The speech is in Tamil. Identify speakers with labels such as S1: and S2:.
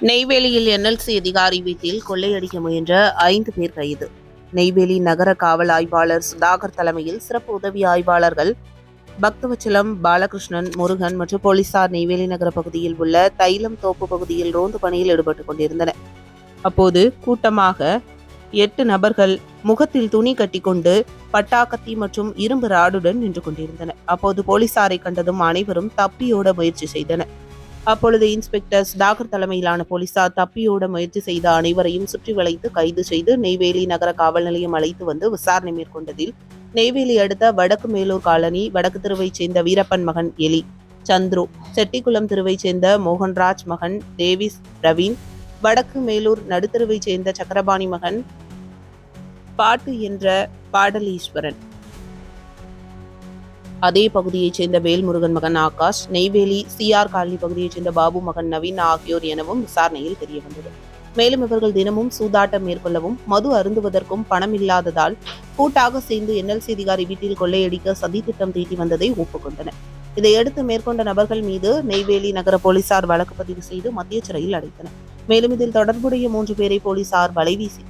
S1: நெய்வேலியில் என்எல்சி அதிகாரி வீட்டில் கொள்ளையடிக்க முயன்ற ஐந்து பேர் கைது. நெய்வேலி நகர காவல் ஆய்வாளர் சுதாகர் தலைமையில் சிறப்பு உதவி ஆய்வாளர்கள் பக்தவச்சலம் பாலகிருஷ்ணன் முருகன் மற்றும் போலீசார் நெய்வேலி நகர பகுதியில் உள்ள தைலம் தோப்பு பகுதியில் ரோந்து பணியில் ஈடுபட்டுக் கொண்டிருந்தனர். அப்போது கூட்டமாக எட்டு நபர்கள் முகத்தில் துணி கட்டிக்கொண்டு பட்டாக்கத்தி மற்றும் இரும்பு ராடுடன் நின்று கொண்டிருந்தனர். அப்போது போலீசாரை கண்டதும் அனைவரும் தப்பியோட முயற்சி செய்தனர். அப்பொழுது இன்ஸ்பெக்டர் சுதாகர் தலைமையிலான போலீசார் தப்பியோட முயற்சி செய்த அனைவரையும் சுற்றி வளைத்து கைது செய்து நெய்வேலி நகர காவல் நிலையம் அழைத்து வந்து விசாரணை மேற்கொண்டதில் நெய்வேலி அடுத்த வடக்கு மேலூர் காலனி வடக்கு தெருவைச் சேர்ந்த வீரப்பன் மகன் எலி சந்துரு செட்டிக்குளம் தெருவைச் சேர்ந்த மோகன்ராஜ் மகன் டேவிஸ் பிரவீன் வடக்கு மேலூர் நடுத்தருவைச் சேர்ந்த சக்கரபாணி மகன் பாட்டு என்ற பாடலீஸ்வரன். அதே பகுதியைச் சேர்ந்த வேல்முருகன் மகன் ஆகாஷ் நெய்வேலி சிஆர் காலனி பகுதியைச் சேர்ந்த பாபு மகன் நவீன் ஆகியோர் எனவும் விசாரணையில் தெரியவந்தது. மேலும் இவர்கள் தினமும் சூதாட்டம் மேற்கொள்ளவும் மது அருந்துவதற்கும் பணம் இல்லாததால் கூட்டாக சேர்ந்து என்எல்சி அதிகாரி வீட்டில் கொள்ளையடிக்க சதி திட்டம் தீட்டி வந்ததை ஒப்புக்கொண்டனர். இதையடுத்து மேற்கொண்ட நபர்கள் மீது நெய்வேலி நகர போலீசார் வழக்கு பதிவு செய்து மத்திய சிறையில் அடைத்தனர். மேலும் இதில் தொடர்புடைய மூன்று பேரை போலீசார் வலைவீசி